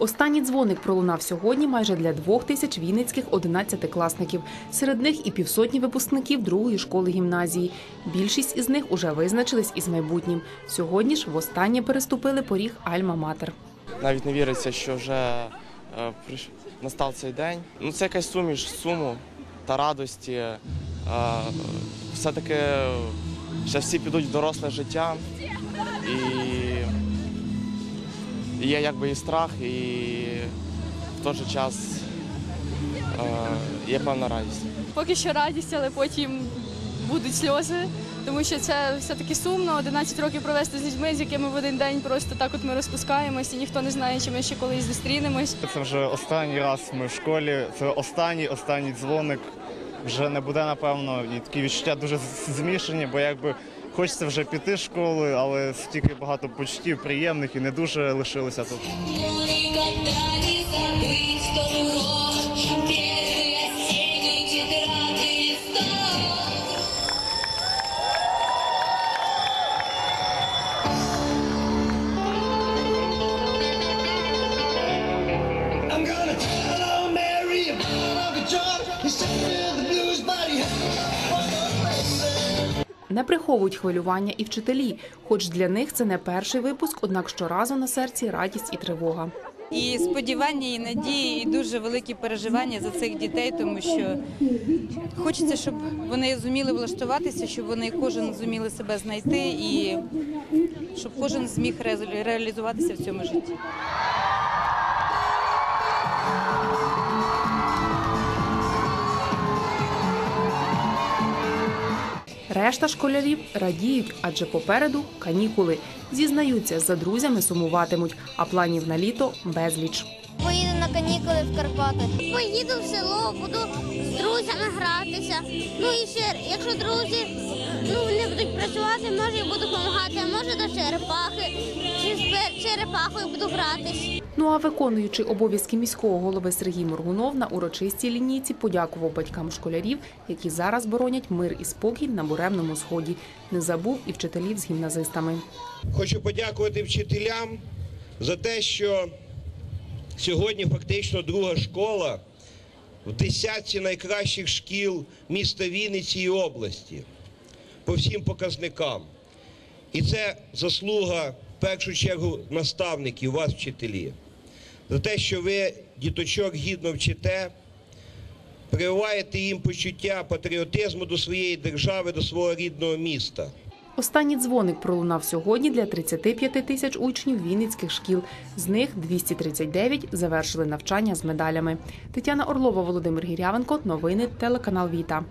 Останній дзвоник пролунав сьогодні майже для двох тисяч вінницьких одинадцятикласників. Серед них і півсотні випускників другої школи гімназії. Більшість із них уже визначились із майбутнім. Сьогодні ж востаннє переступили поріг Альма-Матер. Навіть не віриться, що вже е, настав цей день. Ну, це якась суміш суму та радості. Е, все-таки ще всі підуть в доросле життя. І є якби і страх, і в той же час е, є певна радість. Поки що радість, але потім будуть сльози, тому що це все-таки сумно. 11 років провести з людьми, з якими в один день просто так от ми розпускаємось, і ніхто не знає, чи ми ще колись зустрінемось. Це вже останній раз ми в школі. Це останній, останній дзвоник. Вже не буде, напевно, і такі відчуття дуже змішані, бо якби хочеться вже піти з школи, але стільки багато почуттів приємних і не дуже лишилися тут. Не приховують хвилювання і вчителі, хоч для них це не перший випуск, однак щоразу на серці радість і тривога. І сподівання, і надії, і дуже великі переживання за цих дітей, тому що хочеться, щоб вони зуміли влаштуватися, щоб вони кожен зуміли себе знайти і щоб кожен зміг ре- реалізуватися в цьому житті. Решта школярів радіють, адже попереду канікули. Зізнаються, за друзями сумуватимуть, а планів на літо безліч. Поїду на канікули в Карпати. Поїду в село, буду з друзями гратися. Ну і ще, якщо друзі ну, не будуть працювати, може я буду допомагати, а може до черепахи. Чи з черепахою буду гратись. Ну а виконуючий обов'язки міського голови Сергій Моргунов на урочистій лінійці подякував батькам школярів, які зараз боронять мир і спокій на буремному сході. Не забув і вчителів з гімназистами. Хочу подякувати вчителям за те, що сьогодні фактично друга школа в десятці найкращих шкіл міста Вінниці і області по всім показникам. І це заслуга першу чергу наставників, вас, вчителі, за те, що ви діточок гідно вчите, прививаєте їм почуття патріотизму до своєї держави, до свого рідного міста. Останній дзвоник пролунав сьогодні для 35 тисяч учнів вінницьких шкіл. З них 239 завершили навчання з медалями. Тетяна Орлова, Володимир Гірявенко. Новини телеканал Віта.